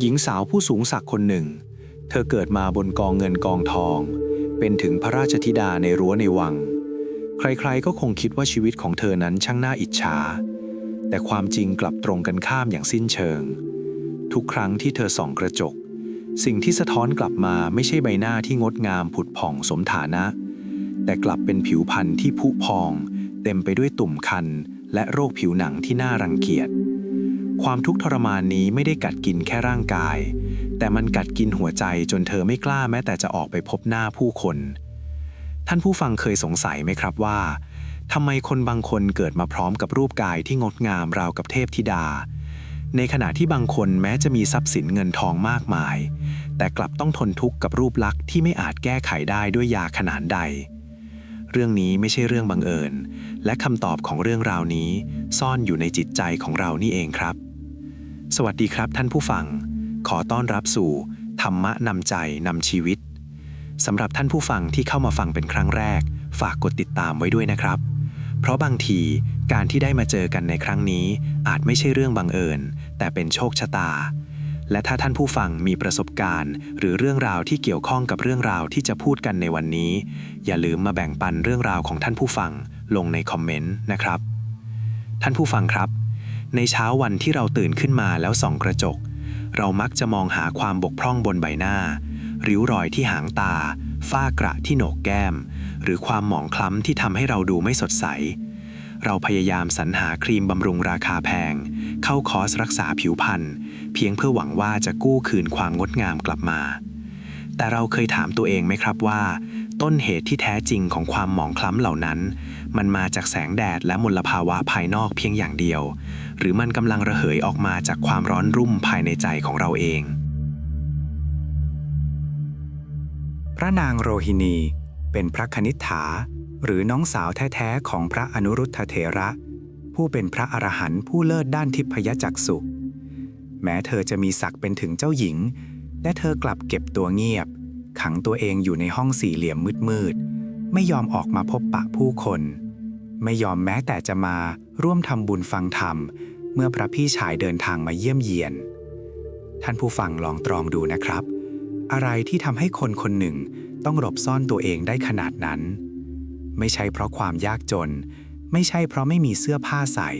หญิงสาวผู้สูงศักดิ์คนหนึ่ง เธอเกิดมาบนกองเงินกองทอง เป็นถึงพระราชธิดาในรั้วในวัง ใครๆก็คงคิดว่าชีวิตของเธอนั้นช่างน่าอิจฉา แต่ความจริงกลับตรงกันข้ามอย่างสิ้นเชิง ทุกครั้งที่เธอส่องกระจก สิ่งที่สะท้อนกลับมาไม่ใช่ใบหน้าที่งดงามผุดผ่องสมฐานะ แต่กลับเป็นผิวพรรณที่ผุพอง เต็มไปด้วยตุ่มคันและโรคผิวหนังที่น่ารังเกียจ ความทุกข์ทรมานนี้ไม่ได้กัดกินแค่ร่างกาย แต่มันกัดกินหัวใจจนเธอไม่กล้าแม้แต่จะออกไปพบหน้าผู้คน ท่านผู้ฟังเคยสงสัยไหมครับว่าทำไมคนบางคนเกิดมาพร้อมกับรูปกายที่งดงามราวกับเทพธิดา ในขณะที่บางคนแม้จะมีทรัพย์สินเงินทองมากมาย แต่กลับต้องทนทุกข์กับรูปลักษณ์ที่ไม่อาจแก้ไขได้ด้วยยาขนานใด เรื่องนี้ไม่ใช่เรื่องบังเอิญ และคำตอบของเรื่องราวนี้ ซ่อนอยู่ในจิตใจของเรานี่เองครับ สวัสดีครับท่านผู้ฟัง ขอต้อนรับสู่ ธรรมะนำใจนำชีวิตสำหรับท่านผู้ฟังที่เข้ามาฟังเป็นครั้งแรก ฝากกดติดตามไว้ด้วยนะครับ เพราะบางทีการที่ได้มาเจอกันในครั้งนี้ อาจไม่ใช่เรื่องบังเอิญ แต่เป็นโชคชะตา และถ้าท่านผู้ฟังมีประสบการณ์ หรือเรื่องราวที่เกี่ยวข้องกับเรื่องราวที่จะพูดกันในวันนี้ อย่าลืมมาแบ่งปันเรื่องราวของท่านผู้ฟังลงในคอมเมนต์นะครับ ท่านผู้ฟังครับ ในเช้าวันที่เราตื่นขึ้นมาแล้วส่องกระจก เรามักจะมองหาความบกพร่องบนใบหน้า ริ้วรอยที่หางตา ฝ้ากระที่โหนกแก้ม หรือความหมองคล้ำที่ทำให้เราดูไม่สดใส เราพยายามสรรหาครีมบำรุงราคาแพง เข้าคอร์สรักษาผิวพรรณเพียงเพื่อหวังว่าจะกู้คืนความงดงามกลับมา แต่เราเคยถามตัวเองไหมครับว่า ต้นเหตุที่แท้จริงของความหมองคล้ำเหล่านั้น มันมาจากแสงแดดและมลภาวะภายนอกเพียงอย่างเดียว หรือมันกำลังระเหยออกมาจากความร้อนรุ่มภายในใจของเราเอง พระนางโรฮินีเป็นพระคณิษฐา หรือน้องสาวแท้ๆของพระอนุรุทธเถระ ผู้เป็นพระอรหันต์ผู้เลิศด้านทิพยจักษุแม้เธอจะมีศักดิ์เป็นถึงเจ้าหญิง และเธอกลับเก็บตัวเงียบ ขังตัวเองอยู่ในห้องสี่เหลี่ยมมืดๆ ไม่ยอมออกมาพบปะผู้คน ไม่ยอมแม้แต่จะมาร่วมทำบุญฟังธรรม เมื่อพระพี่ชายเดินทางมาเยี่ยมเยียน ท่านผู้ฟังลองตรองดูนะครับ อะไรที่ทำให้คนคนหนึ่งต้องหลบซ่อนตัวเองได้ขนาดนั้น ไม่ใช่เพราะความยากจน ไม่ใช่เพราะไม่มีเสื้อผ้าใส่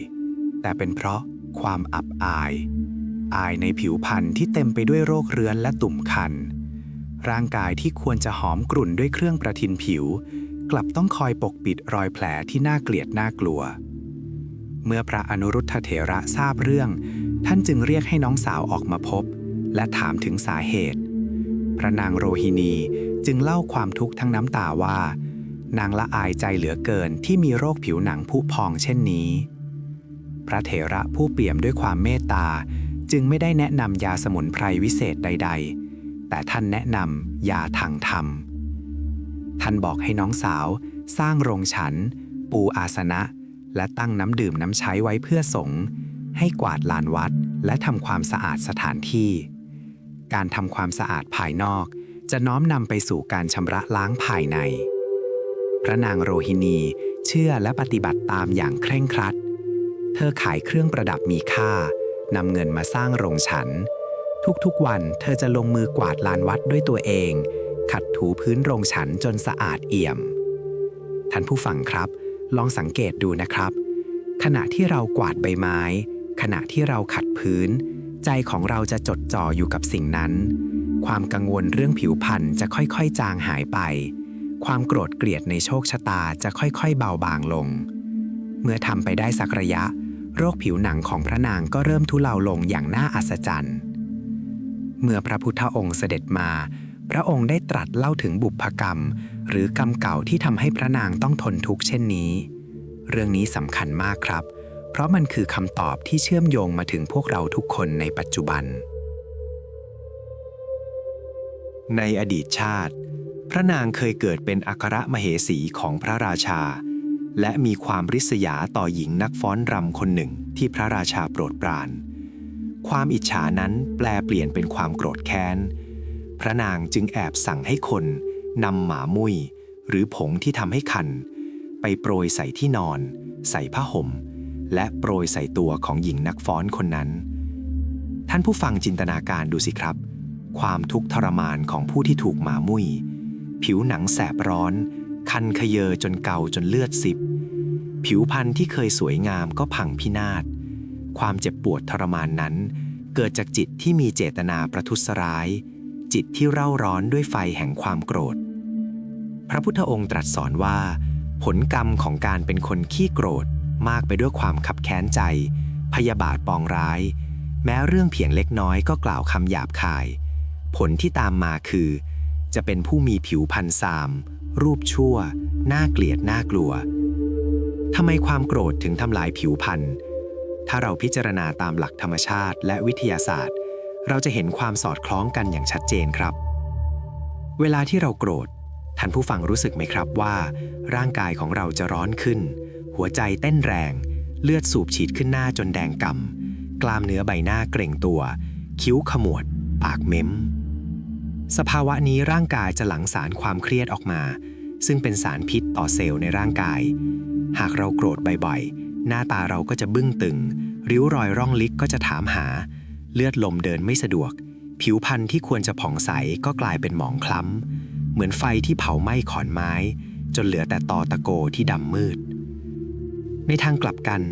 แต่เป็นเพราะความอับอาย อายในผิวพรรณที่เต็มไปด้วยโรคเรื้อนและตุ่มคัน ร่างกายที่ควรจะหอมกรุ่นด้วยเครื่องประทินผิว กลับต้องคอยปกปิดรอยแผลที่น่าเกลียดน่ากลัว เมื่อพระอนุรุทธเถระทราบเรื่อง ท่านจึงเรียกให้น้องสาวออกมาพบ และถามถึงสาเหตุ พระนางโรฮินีจึงเล่าความทุกข์ทั้งน้ำตาว่า นางละอายใจเหลือเกินที่มีโรคผิวหนังผุพองเช่นนี้ พระเถระผู้เปี่ยมด้วยความเมตตา จึงไม่ได้แนะนำยาสมุนไพรวิเศษใด ๆ แต่ท่านแนะนำยาทางธรรม ท่านบอกให้น้องสาวสร้างโรงฉัน ปูอาสนะ และตั้งน้ำดื่มน้ำใช้ไว้เพื่อสงฆ์ให้กวาดลานวัด และทำความสะอาดสถานที่ การทำความสะอาดภายนอก จะน้อมนำไปสู่การชำระล้างภายใน พระนางโรฮินีเชื่อและปฏิบัติตามอย่างเคร่งครัด เธอขายเครื่องประดับมีค่านำเงินมาสร้างโรงฉัน ทุกๆวันเธอจะลงมือกวาดลานวัดด้วยตัวเอง ขัดถูพื้นโรงฉันจนสะอาดเอี่ยม ท่านผู้ฟังครับ ลองสังเกตดูนะครับ ขณะที่เรากวาดใบไม้ ขณะที่เราขัดพื้น ใจของเราจะจดจ่ออยู่กับสิ่งนั้น ความกังวลเรื่องผิวพรรณจะค่อยๆ จางหายไป ความโกรธเกลียดในโชคชะตาจะค่อยๆ เบาบางลง เมื่อทำไปได้สักระยะ โรคผิวหนังของพระนางก็เริ่มทุเลาลงอย่างน่าอัศจรรย์ เมื่อพระพุทธองค์เสด็จมา พระองค์ได้ตรัสเล่าถึงบุพกรรม หรือกรรมเก่าที่ทำให้พระนางต้องทนทุกข์เช่นนี้ เรื่องนี้สำคัญมากครับ เพราะมันคือคำตอบที่เชื่อมโยงมาถึงพวกเราทุกคนในปัจจุบัน ในอดีตชาติ พระนางเคยเกิดเป็นอัครมเหสีของพระราชา และมีความริษยาต่อหญิงนักฟ้อนรำคนหนึ่งที่พระราชาโปรดปราน ความอิจฉานั้นแปลเปลี่ยนเป็นความโกรธแค้น พระนางจึงแอบสั่งให้คนนำหมามุยหรือผงที่ทำให้คัน ไปโปรยใส่ที่นอน ใส่ผ้าห่ม และโปรยใส่ตัวของหญิงนักฟ้อนคนนั้น ท่านผู้ฟังจินตนาการดูสิครับ ความทุกข์ทรมานของผู้ที่ถูกหมามุย ผิวหนังแสบร้อน คันขยเยอจนเกาจนเลือดสิบ ผิวพรรณที่เคยสวยงามก็พังพินาศ ความเจ็บปวดทรมานนั้น เกิดจากจิตที่มีเจตนาประทุษร้าย จิตที่เร่าร้อนด้วยไฟแห่งความโกรธ พระพุทธองค์ตรัสสอนว่า ผลกรรมของการเป็นคนขี้โกรธมากไปด้วยความคับแค้นใจ พยาบาทปองร้าย แม้เรื่องเพียงเล็กน้อยก็กล่าวคำหยาบคาย ผลที่ตามมาคือ จะเป็นผู้มีผิวพันซาม รูปชั่ว น่าเกลียดน่ากลัวทำไมความโกรธถึงทำลายผิวพันธุ์ ถ้าเราพิจารณาตามหลักธรรมชาติและวิทยาศาสตร์ เราจะเห็นความสอดคล้องกันอย่างชัดเจนครับ เวลาที่เราโกรธ ท่านผู้ฟังรู้สึกไหมครับว่า ร่างกายของเราจะร้อนขึ้น หัวใจเต้นแรง เลือดสูบฉีดขึ้นหน้าจนแดงกำ่ำกล้ามเนื้อใบหน้าเกร็งตัว คิ้วขมวด ปากเม้ม สภาวะนี้ร่างกายจะหลั่งสารความเครียดออกมา ซึ่งเป็นสารพิษต่อเซลล์ในร่างกาย หากเราโกรธบ่อยๆ หน้าตาเราก็จะบึ้งตึง ริ้วรอยร่องลิกก็จะถามหา เลือดลมเดินไม่สะดวก ผิวพรรณที่ควรจะผ่องใสก็กลายเป็นหมองคล้ำ เหมือนไฟที่เผาไหม้ขอนไม้ จนเหลือแต่ตอตะโกที่ดำมืด ในทางกลับกัน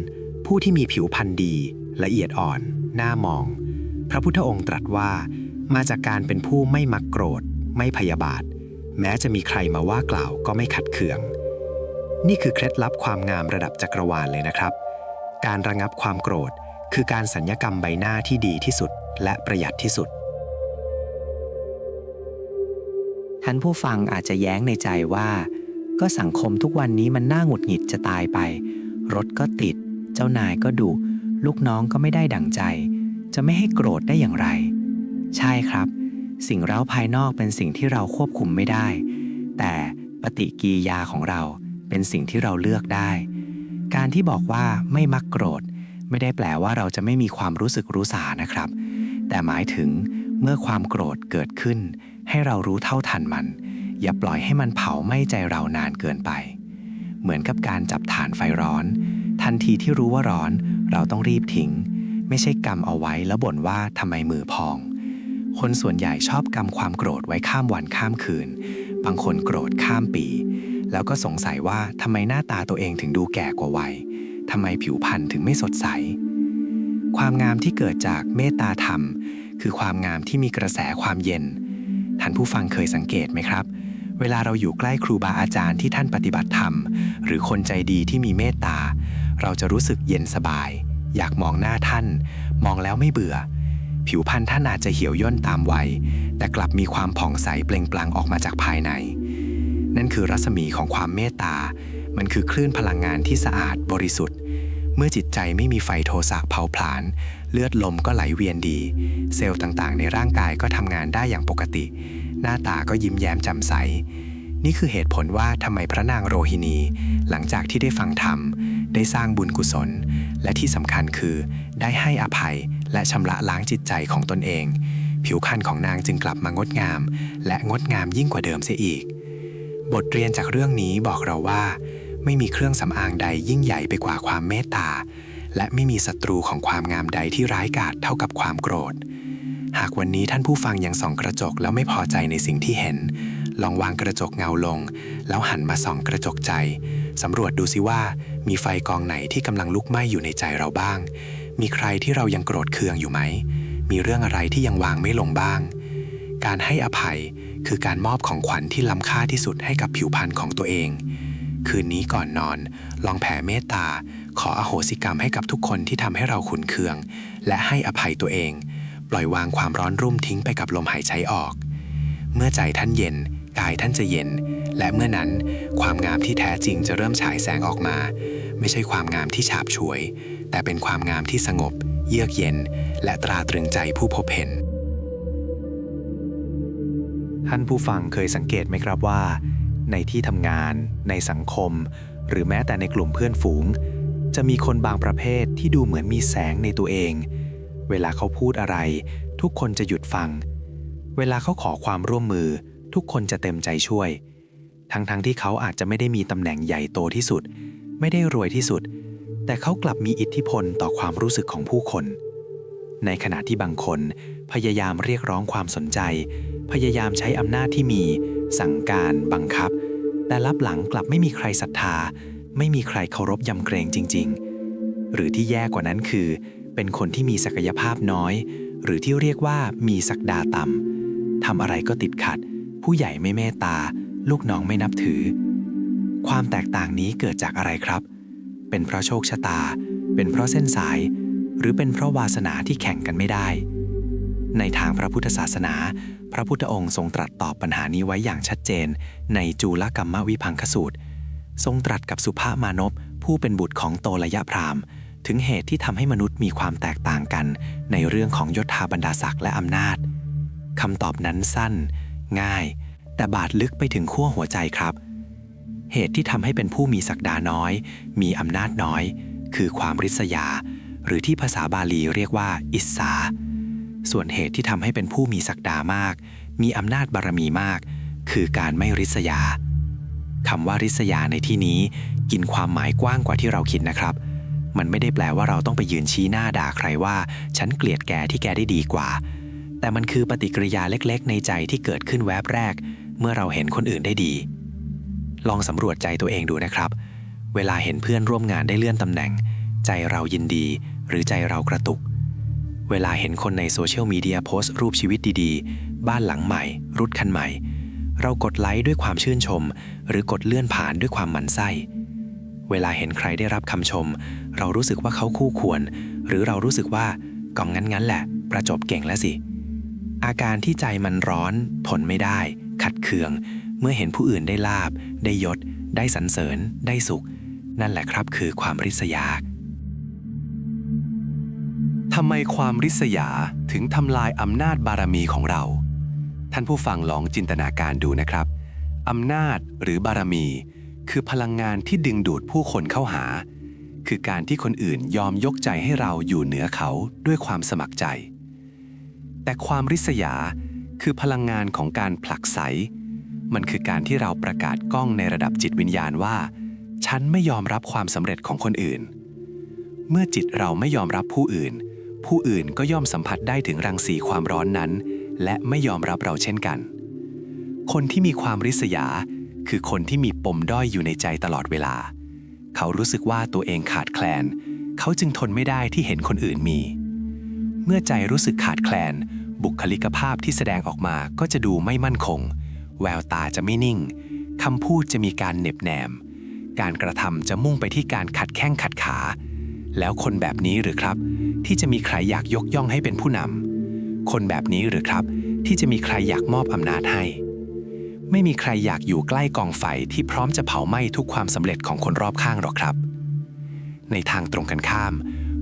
ผู้ที่มีผิวพรรณดี ละเอียดอ่อน หน้ามอง พระพุทธองค์ตรัสว่า มาจากการเป็นผู้ไม่มักโกรธ ไม่พยาบาท แม้จะมีใครมาว่ากล่าวก็ไม่ขัดเคือง นี่คือเคล็ดลับความงามระดับจักรวาลเลยนะครับ การระงับความโกรธ คือการสัญญกรรมใบหน้าที่ดีที่สุด และประหยัดที่สุด ท่านผู้ฟังอาจจะแย้งในใจว่า ก็สังคมทุกวันนี้มันน่าหงุดหงิดจะตายไป รถก็ติด เจ้านายก็ดุลูกน้องก็ไม่ได้ดั่งใจ จะไม่ให้โกรธได้อย่างไร ใช่ครับ สิ่งเร้าภายนอกเป็นสิ่งที่เราควบคุมไม่ได้ แต่ปฏิกิริยาของเรา เป็นสิ่งที่เราเลือกได้ การที่บอกว่าไม่มักโกรธ ไม่ได้แปลว่าเราจะไม่มีความรู้สึกรู้สานะครับ แต่หมายถึงเมื่อความโกรธเกิดขึ้น ให้เรารู้เท่าทันมัน อย่าปล่อยให้มันเผาไหม้ใจเรานานเกินไป เหมือนกับการจับฐานไฟร้อน ทันทีที่รู้ว่าร้อน เราต้องรีบทิ้ง ไม่ใช่กำเอาไว้แล้วบ่นว่าทำไมมือพอง คนส่วนใหญ่ชอบกำความโกรธไว้ข้ามวันข้ามคืน บางคนโกรธข้ามปี แล้วก็สงสัยว่าทำไมหน้าตาตัวเองถึงดูแก่กว่าวัยทำไมผิวพรรณถึงไม่สดใส ความงามที่เกิดจากเมตตาธรรม คือความงามที่มีกระแสความเย็น ท่านผู้ฟังเคยสังเกตไหมครับ เวลาเราอยู่ใกล้ครูบาอาจารย์ที่ท่านปฏิบัติธรรม หรือคนใจดีที่มีเมตตา เราจะรู้สึกเย็นสบาย อยากมองหน้าท่าน มองแล้วไม่เบื่อ ผิวพรรณท่านอาจจะเหี่ยวย่นตามวัย แต่กลับมีความผ่องใสเปล่งปลั่งออกมาจากภายใน นั่นคือรัศมีของความเมตตา มันคือคลื่นพลังงานที่สะอาดบริสุทธิ์ เมื่อจิตใจไม่มีไฟโทสะเผาผลาญเลือดลมก็ไหลเวียนดี เซลล์ต่างๆ ในร่างกายก็ทำงานได้อย่างปกติ หน้าตาก็ยิ้มแย้มแจ่มใส นี่คือเหตุผลว่าทำไมพระนางโรฮินี หลังจากที่ได้ฟังธรรม ได้สร้างบุญกุศล และที่สำคัญคือได้ให้อภัยและชำระล้างจิตใจของตนเอง ผิวพรรณของนางจึงกลับมางดงาม และงดงามยิ่งกว่าเดิมเสียอีก บทเรียนจากเรื่องนี้บอกเราว่า ไม่มีเครื่องสำอางใดยิ่งใหญ่ไปกว่าความเมตตา และไม่มีศัตรูของความงามใดที่ร้ายกาจเท่ากับความโกรธ หากวันนี้ท่านผู้ฟังยังส่องกระจกแล้วไม่พอใจในสิ่งที่เห็น ลองวางกระจกเงาลง แล้วหันมาส่องกระจกใจสำรวจดูสิว่า มีไฟกองไหนที่กำลังลุกไหม้อยู่ในใจเราบ้าง มีใครที่เรายังโกรธเคืองอยู่ไหม มีเรื่องอะไรที่ยังวางไม่ลงบ้าง การให้อภัย คือการมอบของขวัญที่ล้ำค่าที่สุดให้กับผิวพรรณของตัวเอง คืนนี้ก่อนนอน ลองแผ่เมตตา ขออโหสิกรรมให้กับทุกคนที่ทำให้เราขุนเคือง และให้อภัยตัวเอง ปล่อยวางความร้อนรุ่มทิ้งไปกับลมหายใจออก เมื่อใจท่านเย็น กายท่านจะเย็น และเมื่อนั้น ความงามที่แท้จริงจะเริ่มฉายแสงออกมา ไม่ใช่ความงามที่ฉาบฉวย แต่เป็นความงามที่สงบ เยือกเย็น และตราตรึงใจผู้พบเห็น ท่านผู้ฟังเคยสังเกตไหมครับว่า ในที่ทำงาน ในสังคม หรือแม้แต่ในกลุ่มเพื่อนฝูง จะมีคนบางประเภทที่ดูเหมือนมีแสงในตัวเอง เวลาเขาพูดอะไร ทุกคนจะหยุดฟัง เวลาเขาขอความร่วมมือ ทุกคนจะเต็มใจช่วย ทั้งๆทที่เขาอาจจะไม่ได้มีตำแหน่งใหญ่โตที่สุด ไม่ได้รวยที่สุด แต่เขากลับมีอิทธิพลต่อความรู้สึกของผู้คน ในขณะที่บางคนพยายามเรียกร้องความสนใจ พยายามใช้อำนาจที่มีสั่งการบังคับ แต่ลับหลังกลับไม่มีใครศรัทธา ไม่มีใครเคารพยำเกรงจริง ๆ หรือที่แย่กว่านั้นคือ เป็นคนที่มีศักยภาพน้อย หรือที่เรียกว่ามีศักดาต่ำทำอะไรก็ติดขัด ผู้ใหญ่ไม่เมตตา ลูกน้องไม่นับถือ ความแตกต่างนี้เกิดจากอะไรครับ เป็นเพราะโชคชะตา เป็นเพราะเส้นสาย หรือเป็นเพราะวาสนาที่แข่งกันไม่ได้ ในทางพระพุทธศาสนา พระพุทธองค์ทรงตรัสตอบปัญหานี้ไว้อย่างชัดเจน ในจูลกรรมวิพังคสูตร ทรงตรัสกับสุภามานพผู้เป็นบุตรของโตระยะพราหมณ์ ถึงเหตุที่ทำให้มนุษย์มีความแตกต่างกัน ในเรื่องของยศถาบรรดาศักดิ์และอำนาจคำตอบนั้นสั้น ง่าย แต่บาดลึกไปถึงขั้วหัวใจครับ เหตุที่ทำให้เป็นผู้มีศักดาน้อย มีอำนาจน้อย คือความริษยา หรือที่ภาษาบาลีเรียกว่า อิสสา ส่วนเหตุที่ทำให้เป็นผู้มีศักดามาก มีอำนาจบารมีมาก คือการไม่ริษยาคำว่าริษยาในที่นี้ กินความหมายกว้างกว่าที่เราคิดนะครับ มันไม่ได้แปลว่าเราต้องไปยืนชี้หน้าด่าใครว่า ฉันเกลียดแกที่แกได้ดีกว่า แต่มันคือปฏิกิริยาเล็กๆ ในใจที่เกิดขึ้นแวบแรก เมื่อเราเห็นคนอื่นได้ดี ลองสำรวจใจตัวเองดูนะครับ เวลาเห็นเพื่อนร่วมงานได้เลื่อนตำแหน่ง ใจเรายินดี หรือใจเรากระตุก เวลาเห็นคนในโซเชียลมีเดียโพสต์รูปชีวิตดีๆ บ้านหลังใหม่รุดคันใหม่ เรากดไลค์ด้วยความชื่นชม หรือกดเลื่อนผ่านด้วยความหมั่นไส้ เวลาเห็นใครได้รับคำชม เรารู้สึกว่าเขาคู่ควร หรือเรารู้สึกว่าก็งั้นงั้นๆแหละ ประจบเก่งแล้วสิ อาการที่ใจมันร้อน ทนไม่ได้ ขัดเคือง เมื่อเห็นผู้อื่นได้ลาบ ได้ยศ ได้สรรเสริญ ได้สุข นั่นแหละครับคือความริษยา ทำไมความริษยาถึงทำลายอำนาจบารมีของเรา ท่านผู้ฟังลองจินตนาการดูนะครับ อำนาจหรือบารมี คือพลังงานที่ดึงดูดผู้คนเข้าหา คือการที่คนอื่นยอมยกใจให้เราอยู่เหนือเขาด้วยความสมัครใจ แต่ความริษยาคือพลังงานของการผลักไส มันคือการที่เราประกาศกล้องในระดับจิตวิญญาณว่า ฉันไม่ยอมรับความสำเร็จของคนอื่น เมื่อจิตเราไม่ยอมรับผู้อื่น ผู้อื่นก็ย่อมสัมผัสได้ถึงรังสีความร้อนนั้น และไม่ยอมรับเราเช่นกัน คนที่มีความริษยา คือคนที่มีปมด้อยอยู่ในใจตลอดเวลา เขารู้สึกว่าตัวเองขาดแคลน เขาจึงทนไม่ได้ที่เห็นคนอื่นมี เมื่อใจรู้สึกขาดแคลน บุคลิกภาพที่แสดงออกมาก็จะดูไม่มั่นคง แววตาจะไม่นิ่งคำพูดจะมีการเหน็บแนม การกระทำจะมุ่งไปที่การขัดแข้งขัดขา แล้วคนแบบนี้หรือครับ ที่จะมีใครอยากยกย่องให้เป็นผู้นำคนแบบนี้หรือครับ ที่จะมีใครอยากมอบอำนาจให้ ไม่มีใครอยากอยู่ใกล้กองไฟที่พร้อมจะเผาไหม้ทุกความสำเร็จของคนรอบข้างหรอกครับ ในทางตรงกันข้าม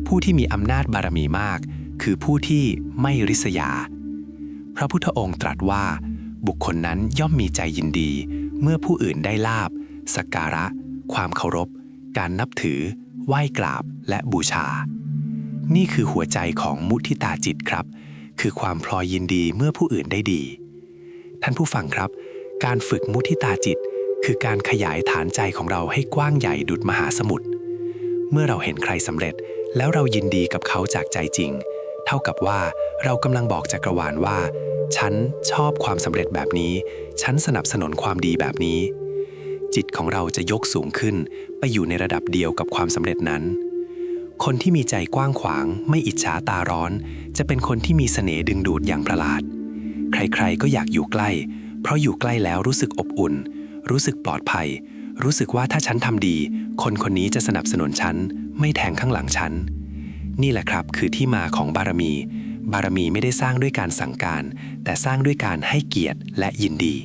ผู้ที่มีอำนาจบารมีมาก คือผู้ที่ไม่ริษยา พระพุทธองค์ตรัสว่า บุคคลนั้นย่อมมีใจยินดี เมื่อผู้อื่นได้ลาบสักการะ ความเคารพ การนับถือ ไหว้กราบและบูชา นี่คือหัวใจของมุทิตาจิตครับ คือความพลอยยินดีเมื่อผู้อื่นได้ดี ท่านผู้ฟังครับ การฝึกมุทิตาจิต คือการขยายฐานใจของเราให้กว้างใหญ่ดุจมหาสมุทร เมื่อเราเห็นใครสำเร็จ แล้วเรายินดีกับเขาจากใจจริง เท่ากับว่าเรากำลังบอกจักรวาลว่า ฉันชอบความสำเร็จแบบนี้ ฉันสนับสนุนความดีแบบนี้ จิตของเราจะยกสูงขึ้นไปอยู่ในระดับเดียวกับความสำเร็จนั้น คนที่มีใจกว้างขวางไม่อิจฉาตาร้อน จะเป็นคนที่มีเสน่ห์ดึงดูดอย่างประหลาด ใครๆก็อยากอยู่ใกล้ เพราะอยู่ใกล้แล้วรู้สึกอบอุ่น รู้สึกปลอดภัย รู้สึกว่าถ้าฉันทำดี คนคนนี้จะสนับสนุนฉัน ไม่แทงข้างหลังฉัน นี่แหละครับคือที่มาของบารมี บารมีไม่ได้สร้างด้วยการสั่งการ แต่สร้างด้วยการให้เกียรติและยินดี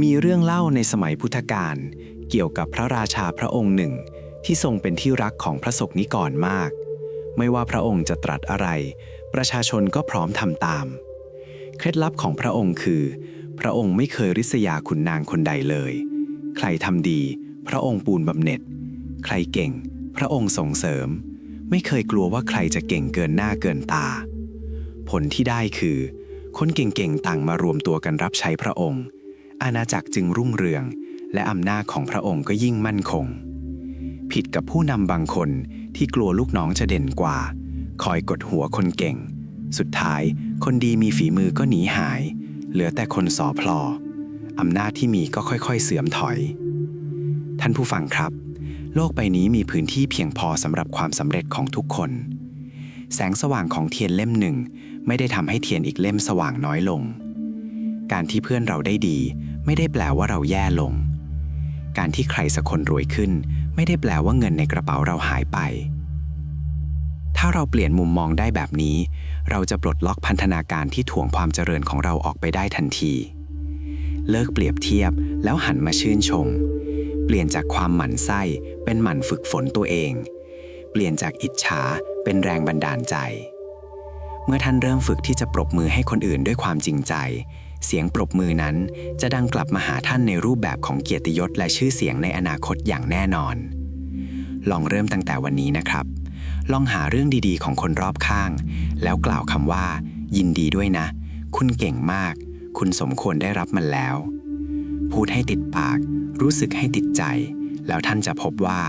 มีเรื่องเล่าในสมัยพุทธกาลเกี่ยวกับพระราชาพระองค์หนึ่ง ที่ทรงเป็นที่รักของพระสกนิกรมาก ไม่ว่าพระองค์จะตรัสอะไร ประชาชนก็พร้อมทำตาม เคล็ดลับของพระองค์คือ พระองค์ไม่เคยริษยาขุนนางคนใดเลย ใครทำดี พระองค์ปูนบำเหน็จ ใครเก่ง พระองค์ส่งเสริม ไม่เคยกลัวว่าใครจะเก่งเกินหน้าเกินตา ผลที่ได้คือ คนเก่งๆต่างมารวมตัวกันรับใช้พระองค์ อาณาจักรจึงรุ่งเรือง และอำนาจของพระองค์ก็ยิ่งมั่นคง ผิดกับผู้นำบางคนที่กลัวลูกน้องจะเด่นกว่า คอยกดหัวคนเก่ง สุดท้ายคนดีมีฝีมือก็หนีหาย เหลือแต่คนสอพลออำนาจที่มีก็ค่อยๆ เสื่อมถอย ท่านผู้ฟังครับ โลกใบนี้มีพื้นที่เพียงพอสำหรับความสำเร็จของทุกคน แสงสว่างของเทียนเล่มหนึ่ง ไม่ได้ทำให้เทียนอีกเล่มสว่างน้อยลง การที่เพื่อนเราได้ดี ไม่ได้แปลว่าเราแย่ลง การที่ใครสักคนรวยขึ้น ไม่ได้แปลว่าเงินในกระเป๋าเราหายไป ถ้าเราเปลี่ยนมุมมองได้แบบนี้ เราจะปลดล็อกพันธนาการที่ถ่วงความเจริญของเราออกไปได้ทันที เลิกเปรียบเทียบแล้วหันมาชื่นชม เปลี่ยนจากความหมั่นไส้เป็นหมั่นฝึกฝนตัวเอง เปลี่ยนจากอิจฉาเป็นแรงบันดาลใจ เมื่อท่านเริ่มฝึกที่จะปรบมือให้คนอื่นด้วยความจริงใจ เสียงปรบมือนั้นจะดังกลับมาหาท่านในรูปแบบของเกียรติยศและชื่อเสียงในอนาคตอย่างแน่นอน ลองเริ่มตั้งแต่วันนี้นะครับ ลองหาเรื่องดีๆ ของคนรอบข้าง แล้วกล่าวคำว่า ยินดีด้วยนะ คุณเก่งมาก คุณสมควรได้รับมันแล้ว พูดให้ติดปาก รู้สึกให้ติดใจ แล้วท่านจะพบว่า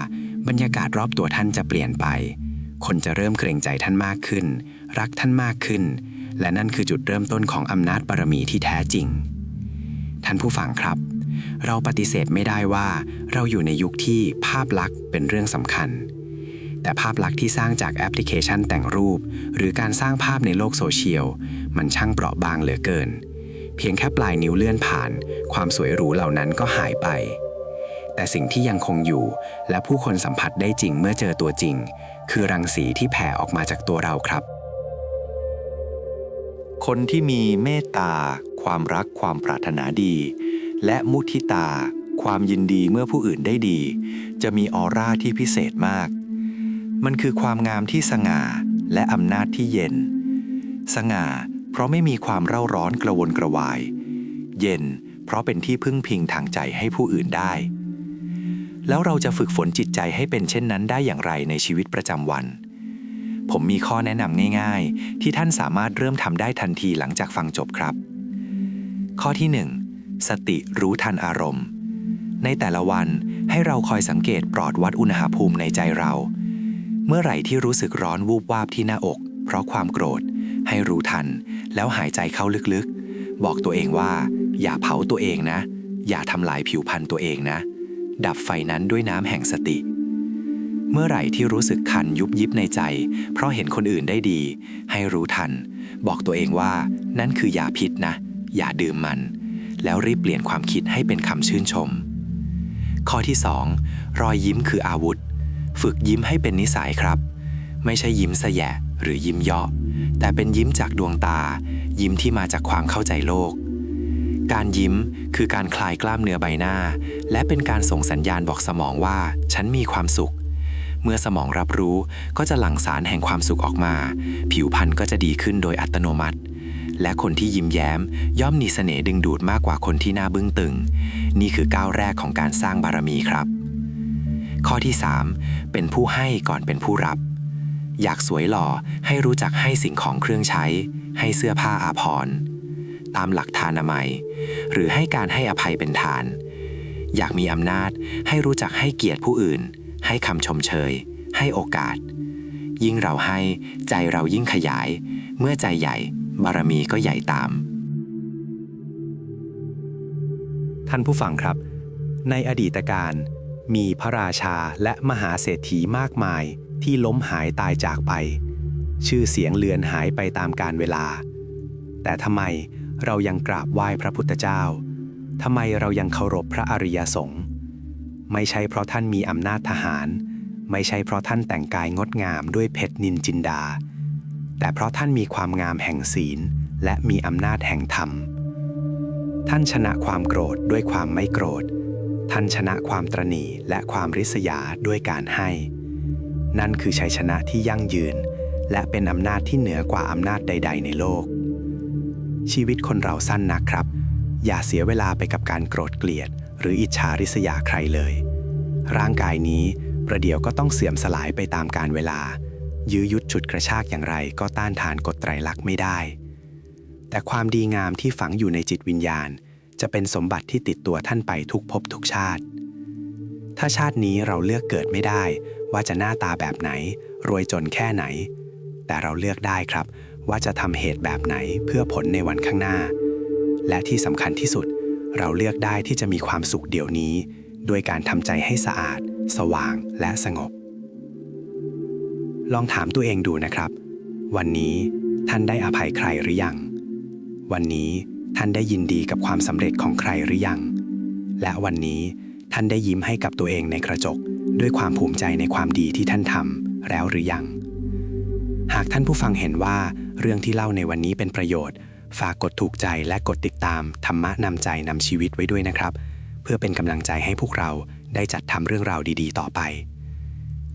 บรรยากาศรอบตัวท่านจะเปลี่ยนไป คนจะเริ่มเกรงใจท่านมากขึ้น รักท่านมากขึ้น และนั่นคือจุดเริ่มต้นของอำนาจบารมีที่แท้จริง ท่านผู้ฟังครับ เราปฏิเสธไม่ได้ว่าเราอยู่ในยุคที่ภาพลักษณ์เป็นเรื่องสำคัญ แต่ภาพลักษณ์ที่สร้างจากแอปพลิเคชันแต่งรูป หรือการสร้างภาพในโลกโซเชียล มันช่างเปราะบางเหลือเกิน เพียงแค่ปลายนิ้วเลื่อนผ่าน ความสวยหรูเหล่านั้นก็หายไปแต่สิ่งที่ยังคงอยู่ และผู้คนสัมผัสได้จริงเมื่อเจอตัวจริง คือรังสีที่แผ่ออกมาจากตัวเราครับ คนที่มีเมตตา ความรักความปรารถนาดี และมุทิตา ความยินดีเมื่อผู้อื่นได้ดี จะมีออร่าที่พิเศษมาก มันคือความงามที่สง่าและอำนาจที่เย็น สง่า เพราะไม่มีความเร่าร้อนกระวนกระวาย เย็น เพราะเป็นที่พึ่งพิงทางใจให้ผู้อื่นได้ แล้วเราจะฝึกฝนจิตใจให้เป็นเช่นนั้นได้อย่างไรในชีวิตประจำวัน ผมมีข้อแนะนำง่าย ๆ ที่ท่านสามารถเริ่มทำได้ทันทีหลังจากฟังจบครับ ข้อที่ 1 สติรู้ทันอารมณ์ ในแต่ละวันให้เราคอยสังเกตปลอดวัดอุณหภูมิในใจเรา เมื่อไหร่ที่รู้สึกร้อนวูบวาบที่หน้าอก เพราะความโกรธ ให้รู้ทัน แล้วหายใจเข้าลึกๆ บอกตัวเองว่า อย่าเผาตัวเองนะ อย่าทำลายผิวพรรณตัวเองนะ ดับไฟนั้นด้วยน้ำแห่งสติ เมื่อไหร่ที่รู้สึกคันยุบยิบในใจ เพราะเห็นคนอื่นได้ดี ให้รู้ทัน บอกตัวเองว่า นั่นคือยาพิษนะ อย่าดื่มมัน แล้วรีบเปลี่ยนความคิดให้เป็นคำชื่นชม ข้อที่ 2 รอยยิ้มคืออาวุธ ฝึกยิ้มให้เป็นนิสัยครับ ไม่ใช่ยิ้มสแยะหรือยิ้มเยาะแต่เป็นยิ้มจากดวงตา ยิ้มที่มาจากความเข้าใจโลก การยิ้มคือการคลายกล้ามเนื้อใบหน้า และเป็นการส่งสัญญาณบอกสมองว่า ฉันมีความสุข เมื่อสมองรับรู้ก็จะหลั่งสารแห่งความสุขออกมา ผิวพรรณก็จะดีขึ้นโดยอัตโนมัติ และคนที่ยิ้มแย้ม ย่อมมีเสน่ห์ดึงดูดมากกว่าคนที่หน้าบึ้งตึง นี่คือก้าวแรกของการสร้างบารมีครับ ข้อที่ 3 เป็นผู้ให้ก่อนเป็นผู้รับ อยากสวยหล่อให้รู้จักให้สิ่งของเครื่องใช้ ให้เสื้อผ้าอาภรณ์ตามหลักทานามัย หรือให้การให้อภัยเป็นทาน อยากมีอำนาจให้รู้จักให้เกียรติผู้อื่น ให้คำชมเชย ให้โอกาส ยิ่งเราให้ใจเรายิ่งขยาย เมื่อใจใหญ่ บารมีก็ใหญ่ตาม ท่านผู้ฟังครับ ในอดีตการ มีพระราชาและมหาเศรษฐีมากมายที่ล้มหายตายจากไป ชื่อเสียงเลือนหายไปตามกาลเวลา แต่ทำไมเรายังกราบไหว้พระพุทธเจ้าทำไมเรายังเคารพพระอริยสงฆ์ ไม่ใช่เพราะท่านมีอำนาจทหาร ไม่ใช่เพราะท่านแต่งกายงดงามด้วยเพชรนินจินดา แต่เพราะท่านมีความงามแห่งศีล และมีอำนาจแห่งธรรม ท่านชนะความโกรธด้วยความไม่โกรธ ท่านชนะความตรณีและความริษยาด้วยการให้ นั่นคือชัยชนะที่ยั่งยืน และเป็นอำนาจที่เหนือกว่าอำนาจใด ๆ ในโลก ชีวิตคนเราสั้นนักครับ อย่าเสียเวลาไปกับการโกรธเกลียด หรืออิจฉาริษยาใครเลย ร่างกายนี้ประเดี๋ยวก็ต้องเสื่อมสลายไปตามกาลเวลา ยื้อยุดฉุดกระชากอย่างไรก็ต้านทานกฎไตรลักษณ์ไม่ได้ แต่ความดีงามที่ฝังอยู่ในจิตวิญญาณ จะเป็นสมบัติที่ติดตัวท่านไปทุกภพทุกชาติ ถ้าชาตินี้เราเลือกเกิดไม่ได้ ว่าจะหน้าตาแบบไหน รวยจนแค่ไหน แต่เราเลือกได้ครับ ว่าจะทำเหตุแบบไหนเพื่อผลในวันข้างหน้า และที่สำคัญที่สุด เราเลือกได้ที่จะมีความสุขเดี๋ยวนี้ ด้วยการทำใจให้สะอาด สว่างและสงบ ลองถามตัวเองดูนะครับ วันนี้ท่านได้อภัยใครหรือยัง วันนี้ท่านได้ยินดีกับความสำเร็จของใครหรือยัง และวันนี้ท่านได้ยิ้มให้กับตัวเองในกระจก ด้วยความภูมิใจในความดีที่ท่านทำแล้วหรือยัง หากท่านผู้ฟังเห็นว่าเรื่องที่เล่าในวันนี้เป็นประโยชน์ ฝากกดถูกใจและกดติดตามธรรมะนำใจนำชีวิตไว้ด้วยนะครับ เพื่อเป็นกำลังใจให้พวกเราได้จัดทำเรื่องราวดีๆ ต่อไป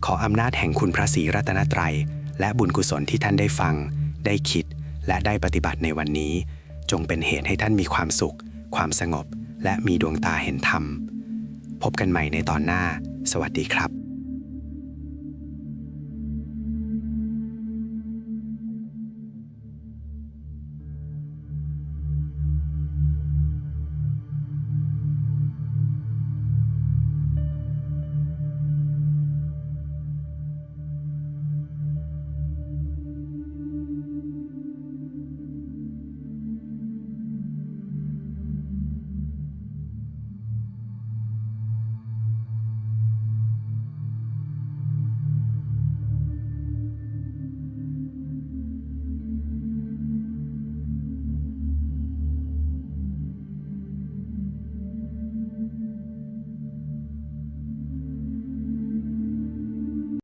ขออำนาจแห่งคุณพระศรีรัตนตรัย และบุญกุศลที่ท่านได้ฟัง ได้คิด และได้ปฏิบัติในวันนี้ จงเป็นเหตุให้ท่านมีความสุข ความสงบ และมีดวงตาเห็นธรรม พบกันใหม่ในตอนหน้า สวัสดีครับ